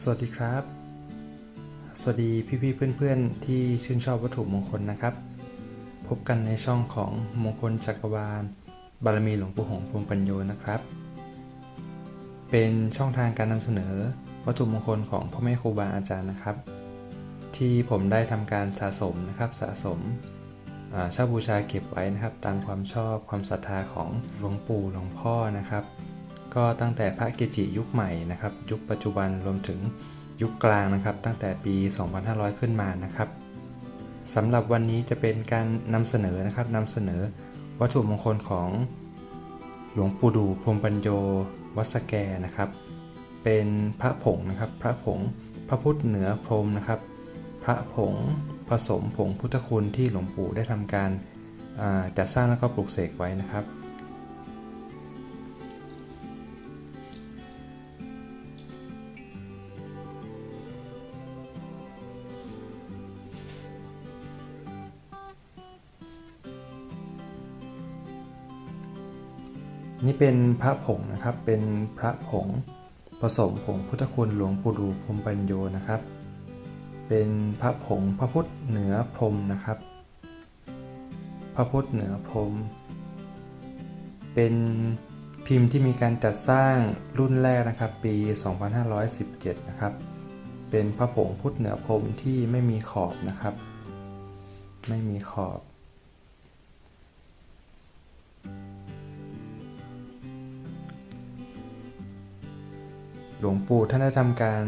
สวัสดีครับ สวัสดีพี่ๆเพื่อนๆ ที่ชื่นชอบวัตถุมงคลนะครับ พบกันในช่องของมงคลจักรวาล บารมีหลวงปู่หงพรมปัญโยนะครับ เป็นช่องทางการนำเสนอวัตถุมงคลของพ่อแม่ครูบาอาจารย์นะครับ ที่ผมได้ทำการสะสมนะครับสะสมเช่าบูชาเก็บไว้นะครับ ตามความชอบความศรัทธาของหลวงปู่หลวงพ่อนะครับ ก็ตั้งแต่พระเกจิยุคใหม่นะครับ ยุคปัจจุบันรวมถึงยุคกลางนะครับ ตั้งแต่ปี 2500 ขึ้นมานะครับสำหรับวันนี้จะเป็นการนำเสนอนะครับนำเสนอวัตถุมงคลของหลวงปู่ดูพรมปัญโยวัสแกนะครับ เป็นพระผงนะครับ พระผงพระพุทธเหนือพรมนะครับ พระผงผสมผงพุทธคุณที่หลวงปู่ได้ทำการจัดสร้างแล้วก็ปลูกเสกไว้นะครับ นี่เป็นพระผงนะครับ เป็นพระผงผสมผงพุทธคุณหลวงปู่ดูพรมปัญโยนะครับ เป็นพระผงพระพุทธเหนือพรมนะครับ พระพุทธเหนือพรม เป็นพิมพ์ที่มีการจัดสร้างรุ่นแรกนะครับ ปี 2517 นะครับ เป็นพระผงพุทธเหนือพรมที่ไม่มีขอบนะครับ ไม่มีขอบ หลวงปู่ท่านได้ทำการ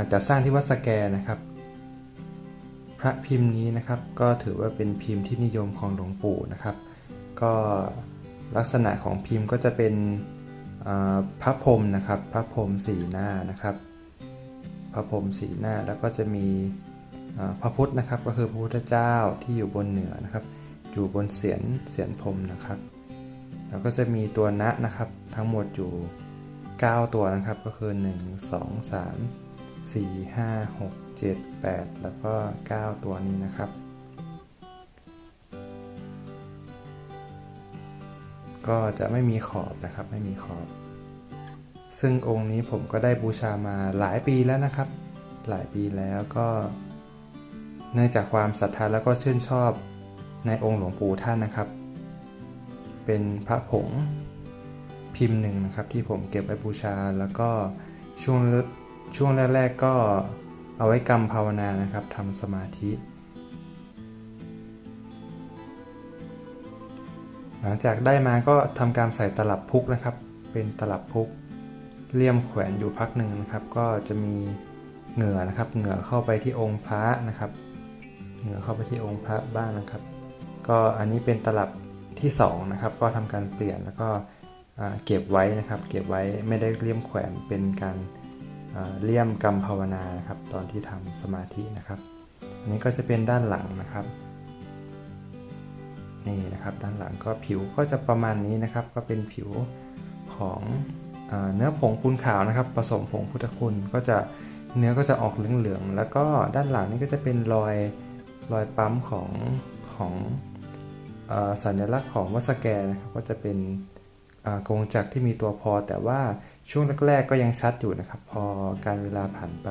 าจัดสร้างที่วัดสแกนะครับ พระพิมพ์นี้นะครับก็ถือว่าเป็นพิมพ์ที่นิยมของหลวงปู่นะครับ ก็ลักษณะของพิมพ์ก็จะเป็นพระพรหมนะครับ พระพรหมสีหน้านะครับ พระพรหมสีหน้าแล้วก็จะมีพระพุทธนะครับ ก็คือพระพุทธเจ้าที่อยู่บนเหนือนะครับ อยู่บนเสียนเสียนพรหมนะครับ แล้วก็จะมีตัวณนะครับทั้งหมดอยู่ 9 ตัวนะครับ ก็คือ 1 2 3 4 5 6 7 8 แล้วก็ 9 ตัวนี้นะครับ ก็จะไม่มีขอบนะครับ ไม่มีขอบ ซึ่งองค์นี้ผมก็ได้บูชามาหลายปีแล้วนะครับ หลายปีแล้วก็ เนื่องจากความศรัทธาแล้วก็ชื่นชอบในองค์หลวงปู่ท่านนะครับ เป็นพระผง พิมพ์หนึ่งนะครับที่ผมเก็บไว้บูชา แล้วก็ช่วงช่วงแรกๆก็เอาไว้กำภาวนานะครับทำสมาธิ หลังจากได้มาก็ทำการใส่ตลับพุกนะครับ เป็นตลับพุกเลี่ยมแขวนอยู่พักหนึ่งนะครับ ก็จะมีเหงื่อนะครับ เหงื่อเข้าไปที่องค์พระนะครับ เหงื่อเข้าไปที่องค์พระบ้างนะครับ ก็อันนี้เป็นตลับที่สองนะครับ ก็ทำการเปลี่ยนแล้วก็ เก็บไว้นะครับ เก็บไว้ไม่ได้เลี่ยมแขวนเป็นการเลี่ยมกรรมภาวนานะครับ ตอนที่ทำสมาธินะครับ อันนี้ก็จะเป็นด้านหลังนะครับ นี่นะครับด้านหลังก็ผิวก็จะประมาณนี้นะครับ ก็เป็นผิวของเนื้อผงปูนขาวนะครับ ผสมผงพุทธคุณก็จะเนื้อก็จะออกเหลืองๆแล้วก็ด้านหลังนี่ก็จะเป็นรอยรอยปั๊มของของอสัญลักษณ์ของวัดสแกนะครับก็จะเป็น กงจักรที่มีตัวพอ แต่ว่าช่วงแรกๆก็ยังชัดอยู่นะครับ พอการเวลาผ่านไป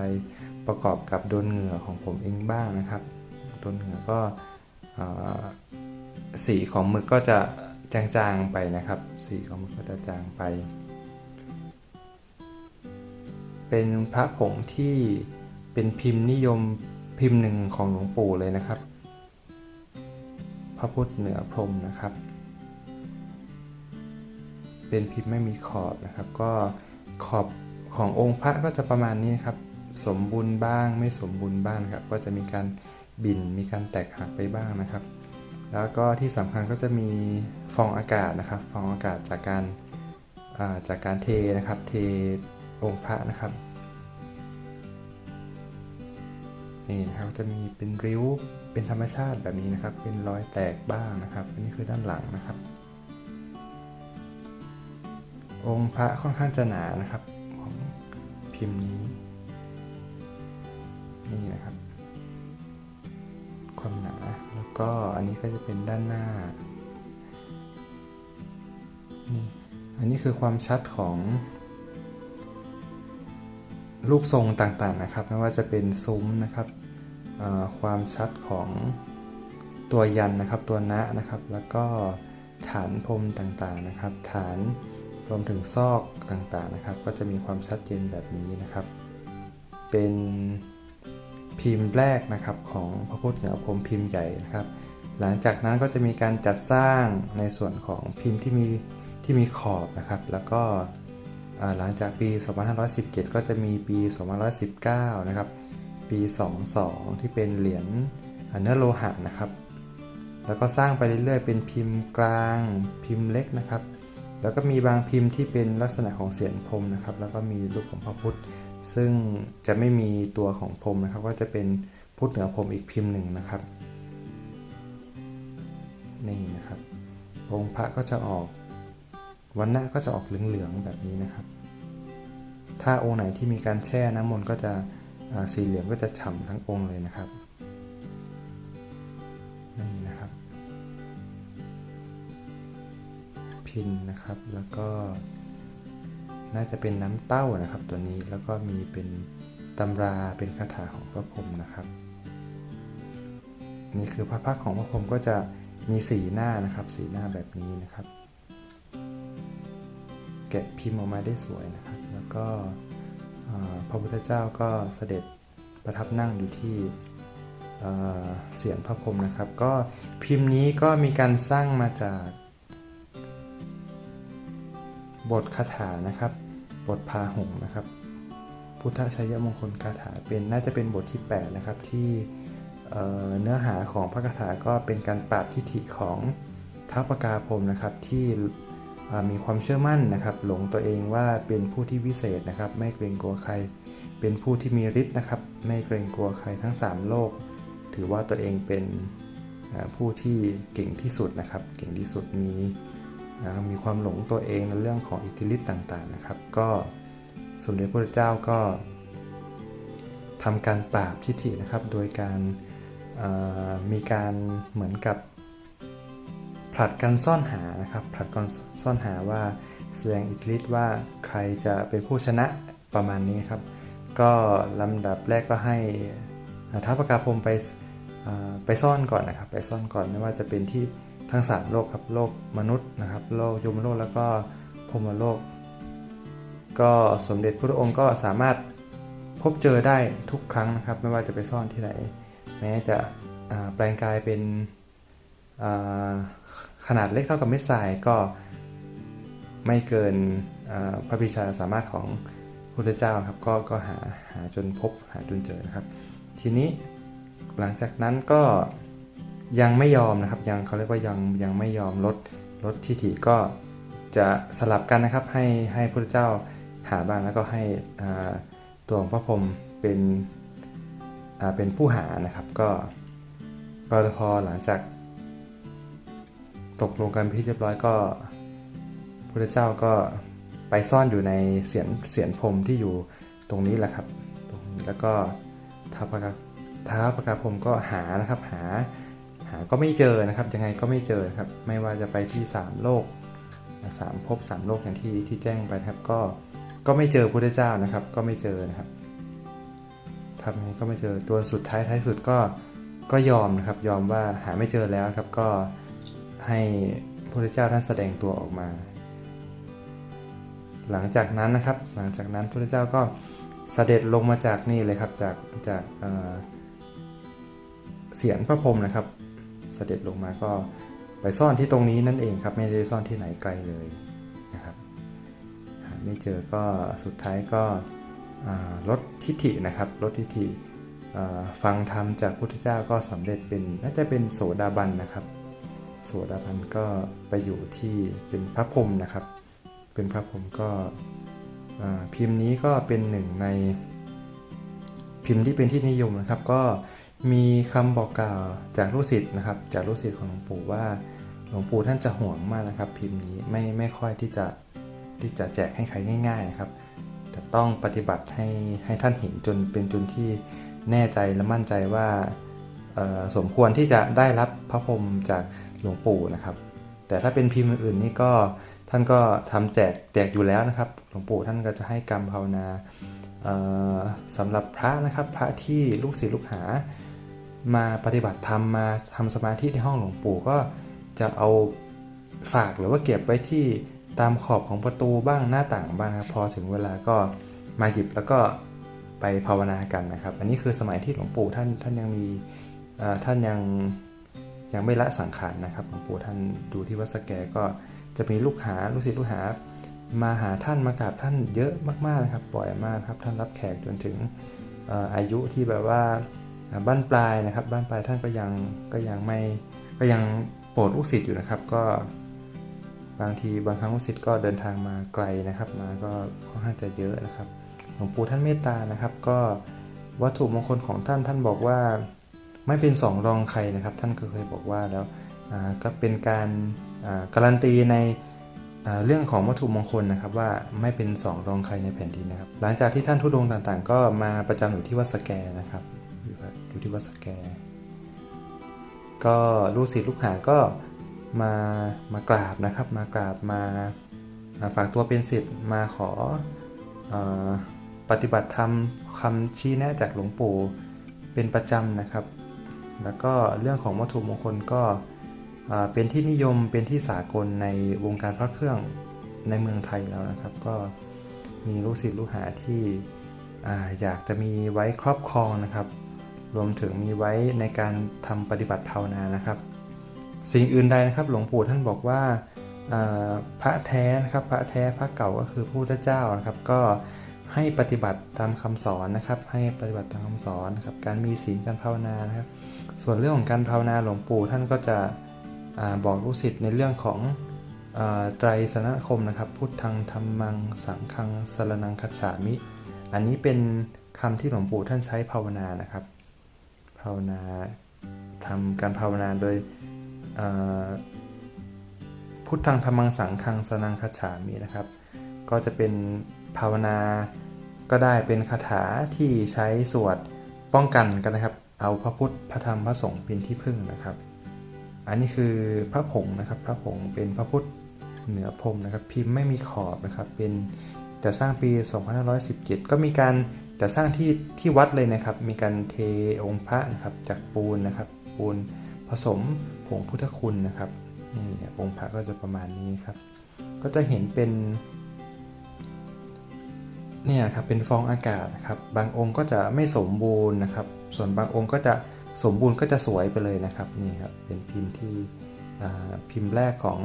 ประกอบกับโดนเหงื่อของผมเองบ้างนะครับ โดนเหงื่อก็สีของมึกก็จะจางๆไปนะครับ สีของมึกก็จะจางไป เป็นพระผงที่เป็นพิมพ์นิยมพิมพ์หนึ่งของหลวงปู่เลยนะครับ พระพุทธเหนือพรมนะครับ เป็นพิมพ์ไม่มีขอบนะครับ ก็ขอบขององค์พระก็จะประมาณนี้ครับสมบูรณ์บ้างไม่สมบูรณ์บ้างครับ ก็จะมีการบินมีการแตกหักไปบ้างนะครับ แล้วก็ที่สำคัญก็จะมีฟองอากาศนะครับ ฟองอากาศจากการาจากการเทนะครับ เทองค์พระนะครับนี่นะครับจะมีเป็นริ้วเป็นธรรมชาติแบบนี้นะครับ เป็นรอยแตกบ้างนะครับ อันนี้คือด้านหลังนะครับ องค์พระค่อนข้างจะหนานะครับของพิมพ์นี้ นี่นะครับ ความหนาแล้วก็อันนี้ก็จะเป็นด้านหน้านี่อันนี้คือความชัดของรูปทรงต่างๆนะครับ ไม่ว่าจะเป็นซุ้มนะครับความชัดของตัวยันนะครับ ตัวนะนะครับ แล้วก็ฐานพรมต่างๆนะครับ ฐาน รวมถึงซอกต่างๆนะครับ ก็จะมีความชัดเจนแบบนี้นะครับ เป็นพิมพ์แรกนะครับของพระพุทธเหนือพรมพิมพ์ใหญ่นะครับ หลังจากนั้นก็จะมีการจัดสร้างในส่วนของพิมพ์ที่มีที่มีขอบนะครับ แล้วก็หลังจากปี 2517 ก็จะมีปี 2519 นะครับ ปี 22 ที่เป็นเหรียญเนื้อโลหะนะครับ แล้วก็สร้างไปเรื่อยๆ เป็นพิมพ์กลาง พิมพ์เล็กนะครับ แล้วก็มีบางพิมพ์ที่เป็นลักษณะของเสียงพรมนะครับ แล้วก็มีรูปของพระพุทธ ซึ่งจะไม่มีตัวของพรมนะครับ ก็จะเป็นพุทธเหนือพรมอีกพิมพ์หนึ่งนะครับ นี่นะครับ องค์พระก็จะออกวันหน้าก็จะออกเหลืองๆแบบนี้นะครับ ถ้าองค์ไหนที่มีการแช่น้ำมนต์ก็จะสีเหลืองก็จะฉ่ำทั้งองค์เลยนะครับนี่ นะครับพินนะครับ แล้วก็น่าจะเป็นน้ำเต้านะครับ ตัวนี้แล้วก็มีเป็นตำราเป็นคาถาของพระพรหมนะครับ นี่คือพระพักของพระพรหมก็จะมีสีหน้านะครับสีหน้าแบบนี้นะครับ แกะพิมพ์ออกมาได้สวยนะครับ แล้วก็พระพุทธเจ้าก็เสด็จประทับนั่งอยู่ที่เเสียนพระพรหมนะครับ ก็พิมพ์นี้ก็มีการสร้างมาจาก บทคาถานะครับ บทพาหงนะครับ พุทธชัยมงคลคาถาเป็นน่าจะเป็นบทที่ 8 นะครับ ที่เเนื้อหาของพระคาถาก็เป็นการปราบทิฏฐิของท้าวปกาพรมนะครับที่มีความเชื่อมั่นนะครับ หลงตัวเองว่าเป็นผู้ที่วิเศษนะครับ ไม่เกรงกลัวใคร เป็นผู้ที่มีฤทธิ์นะครับ ไม่เกรงกลัวใครทั้ง 3 โลก ถือว่าตัวเองเป็นผู้ที่เก่งที่สุดนะครับ เก่งที่สุดมี นะครับมีความหลงตัวเองในเรื่องของอิทธิฤทธิ์ต่างๆนะครับ ก็สมเด็จพระพุทธเจ้าก็ทำการปราบทิฏฐินะครับ โดยการมีการเหมือนกับผลัดกันซ่อนหานะครับผลัดกันซ่อนหาว่าแสดงอิทธิฤทธิ์ว่าใครจะเป็นผู้ชนะประมาณนี้ครับ ก็ลำดับแรกก็ให้ท้าวปกาพรมไปไปซ่อนก่อนนะครับ ไปซ่อนก่อนไม่ว่าจะเป็นที่ ทั้งสามโลกครับโลกมนุษย์นะครับโลกยมโลกแล้วก็พรมโลก ก็สมเด็จพระองค์ก็สามารถพบเจอได้ทุกครั้งนะครับ ไม่ว่าจะไปซ่อนที่ไหน แม้จะแปลงกายเป็นขนาดเล็กเท่ากับเม็ดทรายก็ไม่เกินพระพิชาสามารถของพุทธเจ้าครับก็ก็หาหาจนพบหาจนเจอนะครับ ทีนี้หลังจากนั้นก็ ยังไม่ยอมนะครับ ยังเขาเรียกว่ายังยังไม่ยอมลดลดทิฐิก็จะสลับกันนะครับให้ให้พระเจ้าหาบ้างแล้วก็ให้ตัวของพระพรหมเป็นเป็นผู้หานะครับก็ก็พอหลังจาก ตกลงกันพิธีเรียบร้อยก็พระเจ้าก็ไปซ่อนอยู่ในเสียนเสียนพรมที่อยู่ตรงนี้แหละครับตรงนี้แล้วก็ท้าวปกาท้าวปกาพรมก็หานะครับหาาก็ไม่เจอนะครับยังไงก็ไม่เจอครับ ไม่ว่าจะไปที่ 3 โลกสามภพสามโลกอย่างที่ที่แจ้งไปครับก็ก็ไม่เจอพุทธเจ้านะครับ ก็ไม่เจอนะครับทำยังไงก็ไม่เจอตัวสุดท้ายท้ายสุดก็ก็ยอมนะครับ ยอมว่าหาไม่เจอแล้วครับก็ให้พระพุทธเจ้าท่านแสดงตัวออกมา หลังจากนั้นนะครับ หลังจากนั้นพระพุทธเจ้าก็เสด็จลงมาจากนี่เลยครับจากจากเอ่อเสียงพระพรหมนะครับ เสด็จลงมาก็ไปซ่อนที่ตรงนี้นั่นเองครับ ไม่ได้ซ่อนที่ไหนไกลเลยนะครับหาไม่เจอก็สุดท้ายก็ลดทิฐินะครับลดทิฐิฟังธรรมจากพุทธเจ้าก็สำเร็จเป็นน่าจะเป็นโสดาบันนะครับ โสดาบันก็ไปอยู่ที่เป็นพระพรหมนะครับ เป็นพระพรหมก็พิมพ์นี้ก็เป็นหนึ่งในพิมพ์ที่เป็นที่นิยมนะครับ ก็ มีคำบอกกล่าวจากลูกศิษย์นะครับ จากลูกศิษย์ของหลวงปู่ว่า หลวงปู่ท่านจะห่วงมากนะครับ พิมพ์นี้ไม่ไม่ค่อยที่จะที่จะแจกให้ใครง่าย ๆนะครับ แต่ต้องปฏิบัติให้ให้ท่านเห็นจนเป็นจนที่แน่ใจและมั่นใจว่าสมควรที่จะได้รับพระพรมจากหลวงปู่นะครับ แต่ถ้าเป็นพิมพ์อื่นๆนี่ก็ท่านก็ทำแจกแจกอยู่แล้วนะครับ หลวงปู่ท่านก็จะให้กรรมภาวนาเอ่อสำหรับพระนะครับพระที่ลูกศิษย์ลูกหา มาปฏิบัติธรรมมาทำสมาธิในห้องหลวงปู่ก็จะเอาฝากหรือว่าเก็บไว้ที่ตามขอบของประตูบ้างหน้าต่างบ้างครับพอถึงเวลาก็มาหยิบแล้วก็ไปภาวนากันนะครับ อันนี้คือสมัยที่หลวงปู่ท่านท่านยังมีเอ่อท่านยังยังไม่ละสังขารนะครับหลวงปู่ท่านดูที่วัดสแกก็จะมีลูกหาลูกศิษย์ลูกหา มาหาท่านมากราบท่านเยอะมากๆนะครับบ่อยมากครับท่านรับแขกจนถึงอายุที่แบบว่า บ้านปลายนะครับ บ้านปลายท่านก็ยังก็ยังไม่ก็ยังโปรดลูกศิษย์อยู่นะครับ ก็บางทีบางครั้งลูกศิษย์ก็เดินทางมาไกลนะครับ มาก็ค่อนข้างจะเยอะนะครับหลวงปู่ท่านเมตตานะครับ ก็วัตถุมงคลของท่านท่านบอกว่าไม่เป็นสองรองใครนะครับ ท่านก็เคยบอกว่าแล้วก็เป็นการการันตีในเรื่องของวัตถุมงคลนะครับว่าไม่เป็นสองรองใครในแผ่นดินนะครับ หลังจากที่ท่านทุดงต่างๆ ก็มาประจำอยู่ที่วัดสแกนะครับ ที่วัดสแก ก็ลูกศิษย์ลูกหาก็มามากราบนะครับมากราบมาอ่าฝากตัวเป็นศิษย์มาขออปฏิบัติธรรมคำชี้แนะจากหลวงปู่เป็นประจำนะครับ แล้วก็เรื่องของวัตถุมงคลก็เป็นที่นิยมเป็นที่สากลในวงการพระเครื่องในเมืองไทยแล้วนะครับ ก็มีลูกศิษย์ลูกหาที่ออยากจะมีไว้ครอบครองนะครับ รวมถึงมีไว้ในการทำปฏิบัติภาวนานะครับ สิ่งอื่นใดนะครับหลวงปู่ท่านบอกว่าพระแท้นะครับพระแท้พระเก่าก็คือพระพุทธเจ้านะครับก็ให้ปฏิบัติตามคำสอนนะครับ ให้ปฏิบัติตามคำสอนนะครับการมีศีลการภาวนานะครับ ส่วนเรื่องของการภาวนาหลวงปู่ท่านก็จะอบอกลูกศิษย์ในเรื่องของอไตรสรณคมนะครับพุทธังธรรมังสังฆังสรนังคัจฉามิ อันนี้เป็นคำที่หลวงปู่ท่านใช้ภาวนานะครับ ภาวนาทำการภาวนาโดยพุทธังธรรมังสังฆังสนังคัจฉามินะครับ ก็จะเป็นภาวนาก็ได้เป็นคาถาที่ใช้สวดป้องกันกันนะครับ เอาพระพุทธพระธรรมพระสงฆ์เป็นที่พึ่งนะครับ อันนี้คือพระผงนะครับพระผงเป็นพระพุทธเหนือพรมนะครับ พิมพ์ไม่มีขอบนะครับ เป็นจะสร้างปี 2517 ก็มีการ จะสร้างที่ที่วัดเลยนะครับ มีการเทองค์พระนะครับจากปูนนะครับ ปูนผสมผงพุทธคุณนะครับนี่องค์พระก็จะประมาณนี้ครับ ก็จะเห็นเป็นเนี่ยครับเป็นฟองอากาศนะครับ บางองค์ก็จะไม่สมบูรณ์นะครับ ส่วนบางองค์ก็จะสมบูรณ์ก็จะสวยไปเลยนะครับนี่ครับเป็นพิมพ์ที่พิมพ์แรกของ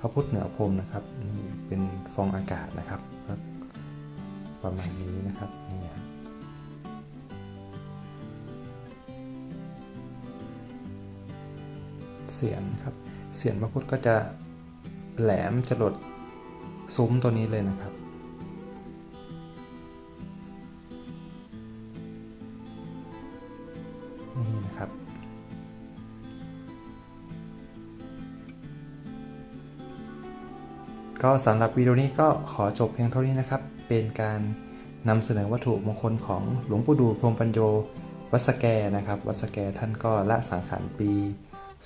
พระพุทธเหนือพรมนะครับนี่เป็นฟองอากาศนะครับ ประมาณนี้นะครับ เสียนครับเสียนพระพุทธก็จะแหลมจรดซุ้มตัวนี้เลยนะครับ นี่นะครับ ก็สำหรับวิดีโอนี้ก็ขอจบเพียงเท่านี้นะครับ เป็นการนำเสนอวัตถุมงคลของหลวงปู่ดูพรมปัญโยวัสแกนะครับ วัสแกท่านก็ละสังขารปี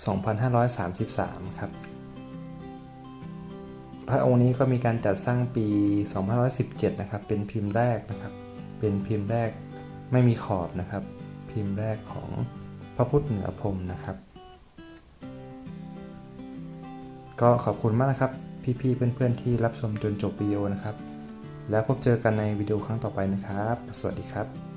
2533 ครับ พระองค์นี้ก็มีการจัดสร้างปี 2517 นะครับ เป็นพิมพ์แรกนะครับ เป็นพิมพ์แรกไม่มีขอบนะครับ พิมพ์แรกของพระพุทธเหนือพรมนะครับ ก็ขอบคุณมากนะครับ พี่ๆ เพื่อนๆ ที่รับชมจนจบวิดีโอนะครับ แล้วพบเจอกันในวิดีโอครั้งต่อไปนะครับ สวัสดีครับ